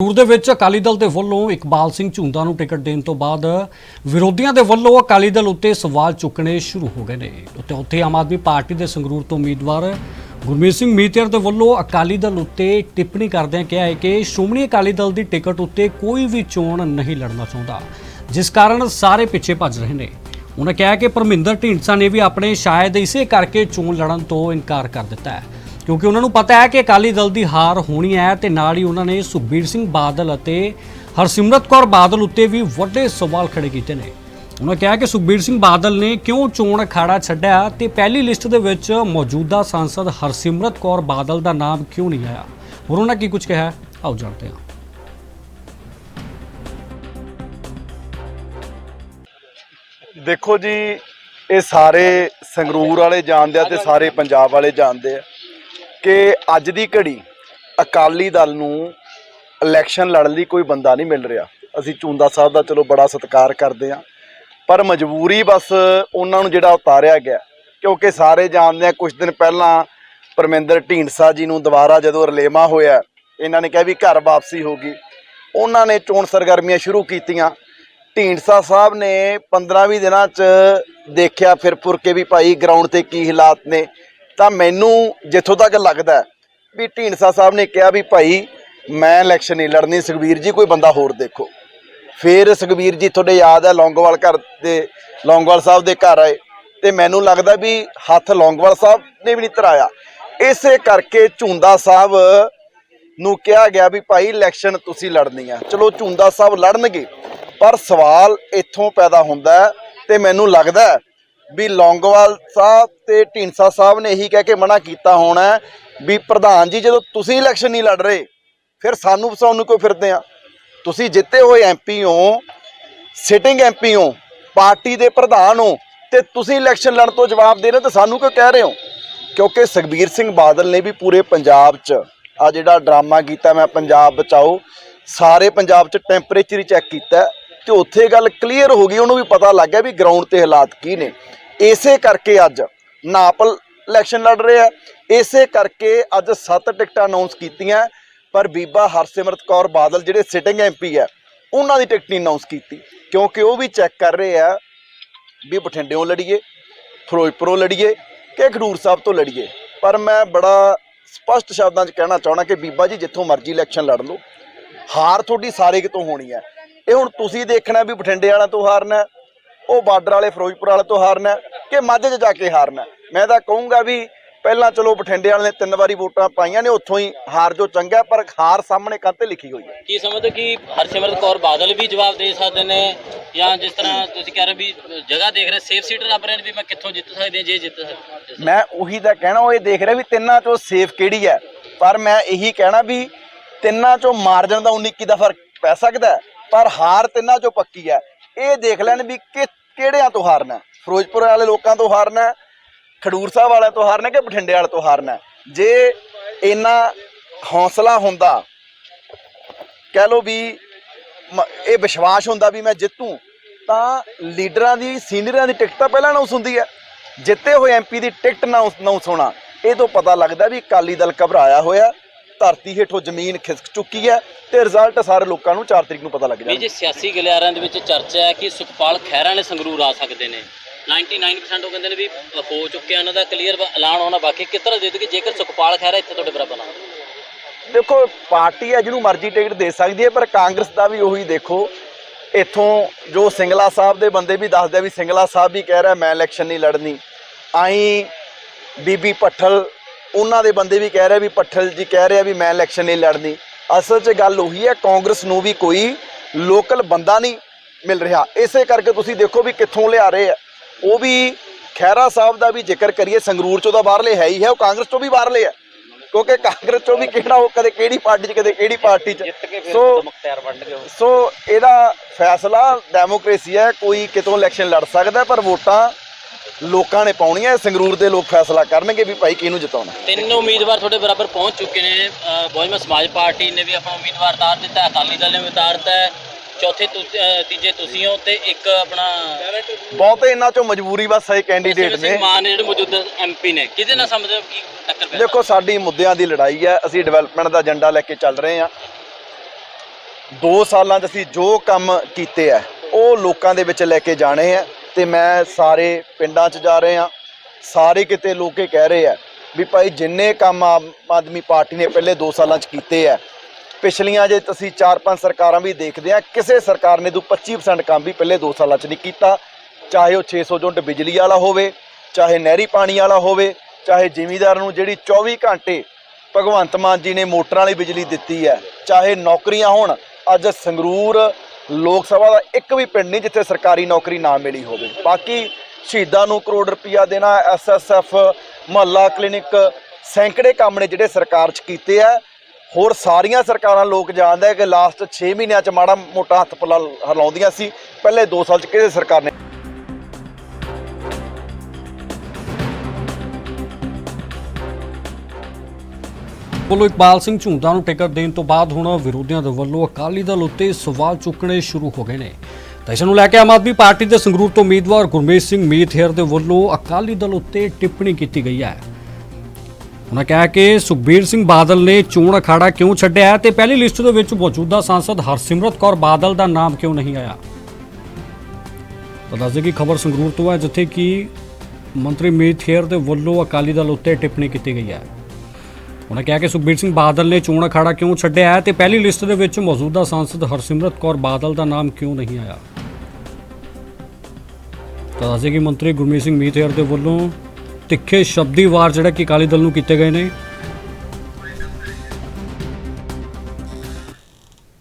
ਸੰਗਰੂਰ ਦੇ ਵਿੱਚ ਅਕਾਲੀ ਦਲ ਦੇ ਵੱਲੋਂ ਇਕਬਾਲ ਸਿੰਘ ਝੁੰਦਾ ਨੂੰ ਟਿਕਟ ਦੇਣ ਤੋਂ ਬਾਅਦ ਵਿਰੋਧੀਆਂ ਦੇ ਵੱਲੋਂ ਅਕਾਲੀ ਦਲ ਉੱਤੇ ਸਵਾਲ ਚੁੱਕਣੇ ਸ਼ੁਰੂ ਹੋ ਗਏ ਨੇ। ਉੱਤੇ ਉੱਥੇ ਆਮ ਆਦਮੀ ਪਾਰਟੀ ਦੇ ਸੰਗਰੂਰ ਤੋਂ ਉਮੀਦਵਾਰ ਗੁਰਮੀਤ ਸਿੰਘ ਮੀਤਿਆਰ ਦੇ ਵੱਲੋਂ ਅਕਾਲੀ ਦਲ ਉੱਤੇ ਟਿੱਪਣੀ ਕਰਦਿਆਂ ਕਿਹਾ ਹੈ ਕਿ ਸ਼੍ਰੋਮਣੀ ਅਕਾਲੀ ਦਲ ਦੀ ਟਿਕਟ ਉੱਤੇ ਕੋਈ ਵੀ ਚੋਣ ਨਹੀਂ ਲੜਨਾ ਚਾਹੁੰਦਾ, ਜਿਸ ਕਾਰਨ ਸਾਰੇ ਪਿੱਛੇ ਭੱਜ ਰਹੇ ਨੇ। ਉਹਨਾਂ ਕਿਹਾ ਕਿ ਪਰਮਿੰਦਰ ਢੀਂਡਸਾ ਨੇ ਵੀ ਆਪਣੇ ਸ਼ਾਇਦ ਇਸੇ ਕਰਕੇ ਚੋਣ ਲੜਨ ਤੋਂ ਇਨਕਾਰ ਕਰ ਦਿੱਤਾ ਹੈ। ਕਿਉਂਕਿ ਉਹਨਾਂ ਨੂੰ ਪਤਾ ਹੈ ਕਿ ਅਕਾਲੀ ਦਲ ਦੀ ਹਾਰ ਹੋਣੀ ਹੈ ਤੇ ਨਾਲ ਹੀ ਉਹਨਾਂ ਨੇ ਸੁਖਬੀਰ ਸਿੰਘ ਬਾਦਲ ਅਤੇ ਹਰਸਿਮਰਤ ਕੌਰ ਬਾਦਲ ਉੱਤੇ ਵੀ ਵੱਡੇ ਸਵਾਲ ਖੜੇ ਕੀਤੇ ਨੇ। ਉਹਨਾਂ ਕਿਹਾ ਕਿ ਸੁਖਬੀਰ ਸਿੰਘ ਬਾਦਲ ਨੇ ਕਿਉਂ ਚੋਣ ਅਖਾੜਾ ਛੱਡਿਆ ਤੇ ਪਹਿਲੀ ਲਿਸਟ ਦੇ ਵਿੱਚ ਮੌਜੂਦਾ ਸਾਂਸਦ ਹਰਸਿਮਰਤ ਕੌਰ ਬਾਦਲ ਦਾ ਨਾਮ ਕਿਉਂ ਨਹੀਂ ਆਇਆ? ਹੋਰ ਉਹਨਾਂ ਕੀ ਕੁਝ ਕਿਹਾ ਆਓ ਜਾਣਦੇ ਹਾਂ। ਦੇਖੋ ਜੀ, ਇਹ ਸਾਰੇ ਸੰਗਰੂਰ ਵਾਲੇ ਜਾਣਦੇ ਆ ਤੇ ਸਾਰੇ ਪੰਜਾਬ ਵਾਲੇ ਜਾਣਦੇ ਆ। ਕਿ ਅੱਜ ਦੀ ਘੜੀ ਅਕਾਲੀ ਦਲ ਨੂੰ ਇਲੈਕਸ਼ਨ ਲੜਨ ਲਈ ਕੋਈ ਬੰਦਾ ਨਹੀਂ ਮਿਲ ਰਿਹਾ। ਅਸੀਂ ਚੁੰਦਾ ਸਾਹਿਬ ਦਾ ਚਲੋ ਬੜਾ ਸਤਿਕਾਰ ਕਰਦੇ ਆ ਪਰ ਮਜਬੂਰੀ ਬਸ ਉਹਨਾਂ ਨੂੰ ਜਿਹੜਾ ਉਤਾਰਿਆ ਗਿਆ ਕਿਉਂਕਿ ਸਾਰੇ ਜਾਣਦੇ ਆ ਕੁਝ ਦਿਨ ਪਹਿਲਾਂ ਪਰਮਿੰਦਰ ਢੀਂਡਸਾ ਜੀ ਨੂੰ ਦੁਬਾਰਾ ਜਦੋਂ ਰਲੇਮਾ ਹੋਇਆ, ਇਹਨਾਂ ਨੇ ਕਿਹਾ ਵੀ ਘਰ ਵਾਪਸੀ ਹੋਗੀ ਉਹਨਾਂ ਨੇ ਚੋਣ ਸਰਗਰਮੀਆਂ ਸ਼ੁਰੂ ਕੀਤੀਆਂ। ਢੀਂਡਸਾ ਸਾਹਿਬ ਨੇ 15-20 ਦਿਨਾਂ 'ਚ ਦੇਖਿਆ ਫਿਰ ਫੁਰ ਕੇ ਵੀ ਭਾਈ ਗਰਾਊਂਡ ਤੇ ਕੀ ਹਾਲਾਤ ਨੇ। ਤਾਂ ਮੈਨੂੰ ਜਿੱਥੋਂ ਤੱਕ ਲੱਗਦਾ ਵੀ ਢੀਂਡਸਾ ਸਾਹਿਬ ਨੇ ਕਿਹਾ ਵੀ ਭਾਈ, ਮੈਂ ਇਲੈਕਸ਼ਨ ਨਹੀਂ ਲੜਨੀ, ਸੁਖਬੀਰ ਜੀ ਕੋਈ ਬੰਦਾ ਹੋਰ ਦੇਖੋ। ਫਿਰ ਸੁਖਬੀਰ ਜੀ ਤੁਹਾਡੇ ਯਾਦ ਹੈ ਲੌਂਗੋਵਾਲ ਘਰ ਦੇ, ਲੌਂਗੋਵਾਲ ਸਾਹਿਬ ਦੇ ਘਰ ਆਏ ਤੇ ਮੈਨੂੰ ਲੱਗਦਾ ਵੀ ਹੱਥ ਲੌਂਗੋਵਾਲ ਸਾਹਿਬ ਨੇ ਵੀ ਨਹੀਂ ਧਰਾਇਆ ਇਸੇ ਕਰਕੇ ਝੁੰਦਾ ਸਾਹਿਬ ਨੂੰ ਕਿਹਾ ਗਿਆ ਵੀ ਭਾਈ ਇਲੈਕਸ਼ਨ ਤੁਸੀਂ ਲੜਨੀ ਆ। ਚਲੋ ਝੁੰਦਾ ਸਾਹਿਬ ਲੜਨਗੇ, ਪਰ ਸਵਾਲ ਇੱਥੋਂ ਪੈਦਾ ਹੁੰਦਾ ਹੈ ਤੇ ਮੈਨੂੰ ਲੱਗਦਾ ਵੀ ਲੌਂਗੋਵਾਲ ਸਾਹਿਬ ਤੇ ਢੀਂਡਸਾ ਸਾਹਿਬ ਨੇ ਇਹੀ ਕਹਿ ਕੇ ਮਨਾ ਕੀਤਾ ਹੋਣਾ ਵੀ ਪ੍ਰਧਾਨ ਜੀ, ਜਦੋਂ ਤੁਸੀਂ ਇਲੈਕਸ਼ਨ ਨਹੀਂ ਲੜ ਰਹੇ, ਫਿਰ ਸਾਨੂੰ ਫਸਾਉਣ ਨੂੰ ਕੋਈ ਫਿਰਦੇ ਆ? ਤੁਸੀਂ ਜਿੱਤੇ ਹੋਏ ਐਮਪੀ ਹੋ ਸਿਟਿੰਗ ਐਮਪੀ ਹੋ, ਪਾਰਟੀ ਦੇ ਪ੍ਰਧਾਨ ਹੋ ਤੇ ਤੁਸੀਂ ਇਲੈਕਸ਼ਨ ਲੜਨ ਤੋਂ ਜਵਾਬ ਦੇ ਰਹੇ ਹੋ ਤੇ ਸਾਨੂੰ ਕਿਉਂ ਕਹਿ ਰਹੇ ਹੋ? ਕਿਉਂਕਿ ਸੁਖਬੀਰ ਸਿੰਘ ਬਾਦਲ ਨੇ ਵੀ ਪੂਰੇ ਪੰਜਾਬ 'ਚ ਆ ਜਿਹੜਾ ਡਰਾਮਾ ਕੀਤਾ, ਮੈਂ ਪੰਜਾਬ ਬਚਾਓ, ਸਾਰੇ ਪੰਜਾਬ 'ਚ ਟੈਂਪਰੇਚਰ ਹੀ ਚੈੱਕ ਕੀਤਾ ਤੇ ਉੱਥੇ ਗੱਲ ਕਲੀਅਰ ਹੋ ਗਈ, ਉਹਨੂੰ ਵੀ ਪਤਾ ਲੱਗ ਗਿਆ ਵੀ ਗਰਾਊਂਡ ਤੇ ਹਾਲਾਤ ਕੀ ਨੇ। ਇਸੇ ਕਰਕੇ ਅੱਜ ਨਾਪਲ ਇਲੈਕਸ਼ਨ ਲੜ ਰਹੇ ਆ ਇਸੇ ਕਰਕੇ ਅੱਜ ਸੱਤ ਟਿਕਟਾਂ ਅਨਾਉਂਸ ਕੀਤੀਆਂ ਪਰ ਬੀਬਾ ਹਰਸਿਮਰਤ ਕੌਰ ਬਾਦਲ, ਜਿਹੜੇ ਸਿਟਿੰਗ ਐਮਪੀ ਹੈ, ਉਹਨਾਂ ਦੀ ਟਿਕਟ ਨਹੀਂ ਅਨਾਉਂਸ ਕੀਤੀ। ਕਿਉਂਕਿ ਉਹ ਵੀ ਚੈੱਕ ਕਰ ਰਹੇ ਆ ਵੀ ਬਠਿੰਡਿਓਂ ਲੜੀਏ, ਫਿਰੋਜ਼ਪੁਰੋਂ ਲੜੀਏ ਕਿ ਖਡੂਰ ਸਾਹਿਬ ਤੋਂ ਲੜੀਏ। ਪਰ ਮੈਂ ਬੜਾ ਸਪਸ਼ਟ ਸ਼ਬਦਾਂ 'ਚ ਕਹਿਣਾ ਚਾਹਣਾ ਕਿ ਬੀਬਾ ਜੀ, ਜਿੱਥੋਂ ਮਰਜ਼ੀ ਇਲੈਕਸ਼ਨ ਲੜ ਲਓ। ਹਾਰ ਤੁਹਾਡੀ ਸਾਰੇ ਕਿਤੋਂ ਹੋਣੀ ਹੈ। ਇਹ ਹੁਣ ਤੁਸੀਂ ਦੇਖਣਾ ਵੀ ਬਠਿੰਡੇ ਵਾਲਿਆਂ ਤੋਂ ਹਾਰਨਾ ਉਹ ਬਾਰਡਰ ਵਾਲੇ ਫਿਰੋਜ਼ਪੁਰ ਵਾਲੇ ਤੋਂ ਹਾਰਨਾ ਕਿ ਮਾਝੇ 'ਚ ਜਾ ਕੇ ਹਾਰਨਾ। ਮੈਂ ਤਾਂ ਕਹੂੰਗਾ ਵੀ ਪਹਿਲਾਂ ਚਲੋ ਬਠਿੰਡੇ ਵਾਲੇ ਨੇ ਤਿੰਨ ਵਾਰੀ ਵੋਟਾਂ ਪਾਈਆਂ ਨੇ ਉੱਥੋਂ ਹੀ ਹਾਰ ਜੋ ਚੰਗਾ ਪਰ ਹਾਰ ਸਾਹਮਣੇ ਕੰਤੇ ਲਿਖੀ ਹੋਈ ਹੈ। ਕੀ ਸਮਝਦੇ ਕਿ ਹਰਸਿਮਰਤ ਕੌਰ ਬਾਦਲ ਵੀ ਜਵਾਬ ਦੇ ਸਕਦੇ ਨੇ ਜਾਂ ਜਿਸ ਤਰ੍ਹਾਂ ਤੁਸੀਂ ਕਹਿ ਰਹੇ ਵੀ ਜਗ੍ਹਾ ਦੇਖ ਰਹੇ ਸੇਫ ਸੀਟ ਲੱਭ ਰਹੇ ਨੇ ਵੀ ਮੈਂ ਕਿੱਥੋਂ ਜਿੱਤ ਸਕਦੀ ਜੇ ਜਿੱਤ ਸਕਦੀ ਮੈਂ ਉਹੀ ਤਾਂ ਕਹਿਣਾ ਉਹ ਇਹ ਦੇਖ ਰਿਹਾ ਵੀ ਤਿੰਨਾਂ ਚੋਂ ਸੇਫ ਕਿਹੜੀ ਹੈ। ਪਰ ਮੈਂ ਇਹੀ ਕਹਿਣਾ ਵੀ ਤਿੰਨਾਂ ਚੋਂ ਮਾਰਜਨ ਦਾ 19 ਦਾ ਫ਼ਰਕ ਪੈ ਸਕਦਾ ਪਰ ਹਾਰ ਤਿੰਨਾਂ ਚੋਂ ਪੱਕੀ ਹੈ। ਇਹ ਦੇਖ ਲੈਣ ਵੀ ਕਿ ਕਿਹੜਿਆਂ ਤੋਂ ਹਾਰਨਾ ਫਿਰੋਜ਼ਪੁਰ ਵਾਲੇ ਲੋਕਾਂ ਤੋਂ ਹਾਰਨਾ ਖਡੂਰ ਸਾਹਿਬ ਵਾਲਿਆਂ ਤੋਂ ਹਾਰਨਾ ਕਿ ਬਠਿੰਡੇ ਵਾਲੇ ਤੋਂ ਹਾਰਨਾ ਜੇ ਇੰਨਾ ਹੌਸਲਾ ਹੁੰਦਾ, ਕਹਿ ਲਓ ਵੀ ਮ- ਇਹ ਵਿਸ਼ਵਾਸ ਹੁੰਦਾ ਵੀ ਮੈਂ ਜਿੱਤੂ, ਤਾਂ ਲੀਡਰਾਂ ਦੀ, ਸੀਨੀਅਰਾਂ ਦੀ ਟਿਕਟ ਤਾਂ ਪਹਿਲਾਂ ਅਨਾਉਂਸ ਹੁੰਦੀ ਹੈ। ਜਿੱਤੇ ਹੋਏ ਐਮਪੀ ਦੀ ਟਿਕਟ ਨਾ ਅਨਾਉਂਸ ਹੋਣਾ, ਇਹ ਤੋਂ ਪਤਾ ਲੱਗਦਾ ਵੀ ਅਕਾਲੀ ਦਲ ਘਬਰਾਇਆ ਹੋਇਆ। ਧਰਤੀ ਹੇਠੋਂ ਜ਼ਮੀਨ ਖਿਸਕ ਚੁੱਕੀ ਹੈ ਤੇ ਰਿਜ਼ਲਟ ਸਾਰੇ ਲੋਕਾਂ ਨੂੰ 4 ਤਰੀਕ ਨੂੰ ਪਤਾ ਲੱਗ ਜਾਣਾ। ਜੇ ਸਿਆਸੀ ਗਲਿਆਰਿਆਂ ਦੇ ਵਿੱਚ ਚਰਚਾ ਹੈ ਕਿ ਸੁਖਪਾਲ ਖਹਿਰਾ ਨੇ ਸੰਗਰੂਰ ਆ ਸਕਦੇ ਨੇ 99% ਉਹ ਕਹਿੰਦੇ ਨੇ ਵੀ ਹੋ ਚੁੱਕਿਆ ਉਹਨਾਂ ਦਾ ਕਲੀਅਰ ਐਲਾਨ ਹੋਣਾ ਬਾਕੀ ਕਿਸ ਤਰ੍ਹਾਂ ਦੇ ਦੇਗੇ ਜੇਕਰ ਸੁਖਪਾਲ ਖਹਿਰਾ ਇੱਥੇ ਤੁਹਾਡੇ ਬਰਾਬਰ ਹੋਵੇ? ਦੇਖੋ ਪਾਰਟੀ ਹੈ ਜਿਹਨੂੰ ਮਰਜ਼ੀ ਟਿਕਟ ਦੇ ਸਕਦੀ ਹੈ ਪਰ ਕਾਂਗਰਸ ਦਾ ਵੀ ਉਹੀ ਦੇਖੋ ਇੱਥੋਂ ਜੋ ਸਿੰਗਲਾ ਸਾਹਿਬ ਦੇ ਬੰਦੇ ਵੀ ਦੱਸਦੇ ਆ ਵੀ ਸਿੰਗਲਾ ਸਾਹਿਬ ਵੀ ਕਹਿ ਰਿਹਾ ਮੈਂ ਇਲੈਕਸ਼ਨ ਨਹੀਂ ਲੜਨੀ। ਆਈ ਬੀਬੀ ਪੱਠਲ ਉਹਨਾਂ ਦੇ ਬੰਦੇ ਵੀ ਕਹਿ ਰਹੇ ਵੀ ਪੱਠਲ ਜੀ ਕਹਿ ਰਿਹਾ ਵੀ ਮੈਂ ਇਲੈਕਸ਼ਨ ਨਹੀਂ ਲੜਨੀ। ਅਸਲ 'ਚ ਗੱਲ ਉਹੀ ਹੈ ਕਾਂਗਰਸ ਨੂੰ ਵੀ ਕੋਈ ਲੋਕਲ ਬੰਦਾ ਨਹੀਂ ਮਿਲ ਰਿਹਾ। ਇਸੇ ਕਰਕੇ ਤੁਸੀਂ ਦੇਖੋ ਵੀ ਕਿੱਥੋਂ ਲਿਆ ਰਹੇ ਆ। ਉਹ ਵੀ ਖਹਿਰਾ ਸਾਹਿਬ ਦਾ ਵੀ ਜ਼ਿਕਰ ਕਰੀਏ ਸੰਗਰੂਰ ਚੋਂ ਤਾਂ ਬਾਹਰਲੇ ਹੈ ਹੀ ਹੈ ਉਹ ਕਾਂਗਰਸ ਚੋਂ ਵੀ ਬਾਹਰਲੇ ਆ। ਕਿਉਂਕਿ ਕਾਂਗਰਸ ਚੋਂ ਵੀ ਕਿਹੜਾ ਉਹ ਕਦੇ ਕਿਹੜੀ ਪਾਰਟੀ 'ਚ ਕਦੇ ਕਿਹੜੀ ਪਾਰਟੀ 'ਚ। ਸੋ ਸੋ ਇਹਦਾ ਫੈਸਲਾ ਡੈਮੋਕ੍ਰੇਸੀ ਹੈ ਕੋਈ ਕਿਤੋਂ ਇਲੈਕਸ਼ਨ ਲੜ ਸਕਦਾ ਪਰ ਵੋਟਾਂ ਲੋਕਾਂ ਨੇ ਪਾਉਣੀਆਂ ਇਹ ਸੰਗਰੂਰ ਦੇ ਲੋਕ ਫੈਸਲਾ ਕਰਨਗੇ ਵੀ ਭਾਈ ਕਿਹਨੂੰ ਜਿਤਾਉਣਾ। ਤਿੰਨ ਉਮੀਦਵਾਰ ਤੁਹਾਡੇ ਬਰਾਬਰ ਪਹੁੰਚ ਚੁੱਕੇ ਨੇ ਬਹੁਜਨ ਸਮਾਜ ਪਾਰਟੀ ਨੇ ਵੀ ਆਪਣਾ ਉਮੀਦਵਾਰ ਤਾਰ ਦਿੱਤਾ ਹੈ, ਅਕਾਲੀ ਦਲ ਨੇ ਵੀ ਹੈ। ਚੌਥੇ ਤੀਜੇ ਤੁਸੀਂ ਹੋ ਤੇ ਇੱਕ ਆਪਣਾ ਬਹੁਤੇ ਇਹਨਾਂ ਚੋਂ ਮਜਬੂਰੀ ਬਸ ਹੈ ਕੈਂਡੀਡੇਟ ਨੇ। ਮਾਨ ਜਿਹੜੇ ਮੌਜੂਦਾ ਐਮਪੀ ਨੇ ਕਿਹਦੇ ਨਾਲ ਸਮਝਦੇ ਹੋ ਕਿ ਟੱਕਰ ਪੈ ਦੇਖੋ ਸਾਡੀ ਮੁੱਦਿਆਂ ਦੀ ਲੜਾਈ ਹੈ ਅਸੀਂ ਡਿਵੈਲਪਮੈਂਟ ਦਾ ਏਜੰਡਾ ਲੈ ਕੇ ਚੱਲ ਰਹੇ ਹਾਂ। 2 ਸਾਲਾਂ 'ਚ ਅਸੀਂ ਜੋ ਕੰਮ ਕੀਤੇ ਆ ਉਹ ਲੋਕਾਂ ਦੇ ਵਿੱਚ ਲੈ ਕੇ ਜਾਣੇ ਆ ਤੇ ਮੈਂ ਸਾਰੇ ਪਿੰਡਾਂ 'ਚ ਜਾ ਰਹੇ ਆ ਸਾਰੇ ਕਿਤੇ ਲੋਕ ਇਹ ਕਹਿ ਰਹੇ ਆ ਵੀ ਭਾਈ ਜਿੰਨੇ ਕੰਮ ਆਮ ਆਦਮੀ ਪਾਰਟੀ ਨੇ ਪਹਿਲੇ 2 ਸਾਲਾਂ 'ਚ ਕੀਤੇ ਆ, ਪਿਛਲੀਆਂ ਜੇ ਤੁਸੀਂ 4-5 ਸਰਕਾਰਾਂ ਵੀ ਦੇਖਦੇ ਆ, ਕਿਸੇ ਸਰਕਾਰ ਨੇ ਤੋਂ 25% ਕੰਮ ਵੀ ਪਹਿਲੇ 2 ਸਾਲਾਂ 'ਚ ਨਹੀਂ ਕੀਤਾ। ਚਾਹੇ ਉਹ 600 ਯੂਨਿਟ ਬਿਜਲੀ ਵਾਲਾ ਹੋਵੇ, ਚਾਹੇ ਨਹਿਰੀ ਪਾਣੀ ਵਾਲਾ ਹੋਵੇ, ਚਾਹੇ ਜ਼ਿਮੀਦਾਰ ਨੂੰ ਜਿਹੜੀ 24 ਘੰਟੇ ਭਗਵੰਤ ਮਾਨ ਜੀ ਨੇ ਮੋਟਰਾਂ ਵਾਲੀ ਬਿਜਲੀ ਦਿੱਤੀ ਹੈ ਚਾਹੇ ਨੌਕਰੀਆਂ ਹੋਣ, ਅੱਜ ਸੰਗਰੂਰ ਲੋਕ ਸਭਾ ਦਾ ਇੱਕ ਵੀ ਪਿੰਡ ਨਹੀਂ ਜਿੱਥੇ ਸਰਕਾਰੀ ਨੌਕਰੀ ਨਾ ਮਿਲੀ ਹੋਵੇ। ਬਾਕੀ ਸ਼ਹੀਦਾਂ ਨੂੰ ਕਰੋੜ ਰੁਪਇਆ ਦੇਣਾ ਐਸਐਸਐਫ ਮੁਹੱਲਾ ਕਲੀਨਿਕ, ਸੈਂਕੜੇ ਕੰਮ ਨੇ ਜਿਹੜੇ ਸਰਕਾਰ 'ਚ ਕੀਤੇ ਆ। ਹੋਰ ਸਾਰੀਆਂ ਸਰਕਾਰਾਂ ਲੋਕ ਜਾਣਦੇ ਕਿ ਲਾਸਟ 6 ਮਹੀਨਿਆਂ 'ਚ ਮਾੜਾ ਮੋਟਾ ਹੱਥ ਪੱਲਾ ਹਲਾਉਂਦੀਆਂ ਸੀ। ਪਹਿਲੇ 2 ਸਾਲ 'ਚ ਕਿਸੇ ਸਰਕਾਰ ਨੇ ਵੱਲੋਂ ਇਕਬਾਲ ਸਿੰਘ ਝੁੰਦਾ ਨੂੰ ਟਿਕਟ ਦੇਣ ਤੋਂ ਬਾਅਦ ਹੁਣ ਵਿਰੋਧੀਆਂ ਦੇ ਵੱਲੋਂ ਅਕਾਲੀ ਦਲ ਉੱਤੇ ਸਵਾਲ ਚੁੱਕਣੇ ਸ਼ੁਰੂ ਹੋ ਗਏ ਨੇ। ਤਾਂ ਇਸ ਨੂੰ ਲੈ ਕੇ ਆਮ ਆਦਮੀ ਪਾਰਟੀ ਦੇ ਸੰਗਰੂਰ ਤੋਂ ਉਮੀਦਵਾਰ ਗੁਰਮੇਸ਼ ਸਿੰਘ ਮੀਤਹੇਰ ਦੇ ਵੱਲੋਂ ਅਕਾਲੀ ਦਲ ਉੱਤੇ ਟਿੱਪਣੀ ਕੀਤੀ ਗਈ ਹੈ। ਉਹਨਾਂ ਕਿਹਾ ਕਿ ਸੁਖਬੀਰ ਸਿੰਘ ਬਾਦਲ ਨੇ ਚੋਣ ਅਖਾੜਾ ਕਿਉਂ ਛੱਡਿਆ ਤੇ ਪਹਿਲੀ ਲਿਸਟ ਦੇ ਵਿੱਚ ਮੌਜੂਦਾ ਸਾਂਸਦ ਹਰਸਿਮਰਤ ਕੌਰ ਬਾਦਲ ਦਾ ਨਾਮ ਕਿਉਂ ਨਹੀਂ ਆਇਆ। ਤਾਂ ਦੱਸਦੇ ਕਿ ਖਬਰ ਸੰਗਰੂਰ ਤੋਂ ਹੈ ਜਿੱਥੇ ਕਿ ਮੰਤਰੀ ਮੀਤਹੇਰ ਦੇ ਵੱਲੋਂ ਅਕਾਲੀ ਦਲ ਉੱਤੇ ਟਿੱਪਣੀ ਕੀਤੀ ਗਈ ਹੈ। ਉਹਨਾਂ ਕਿਹਾ ਕਿ ਸੁਖਬੀਰ ਸਿੰਘ ਬਾਦਲ ਨੇ ਚੋਣ ਅਖਾੜਾ ਕਿਉਂ ਛੱਡਿਆ ਹੈ ਤੇ ਪਹਿਲੀ ਲਿਸਟ ਦੇ ਵਿੱਚ ਮੌਜੂਦਾ ਸਾਂਸਦ ਹਰਸਿਮਰਤ ਕੌਰ ਬਾਦਲ ਦਾ ਨਾਮ ਕਿਉਂ ਨਹੀਂ ਆਇਆ? ਤਾਂ ਦੱਸਦੇ ਕਿ ਮੰਤਰੀ ਗੁਰਮੀਤ ਸਿੰਘ ਮੀਤੇਰ ਦੇ ਵੱਲੋਂ ਤਿੱਖੇ ਸ਼ਬਦੀ ਵਾਰ ਜਿਹੜਾ ਕਿ ਅਕਾਲੀ ਦਲ ਨੂੰ ਕੀਤੇ ਗਏ ਨੇ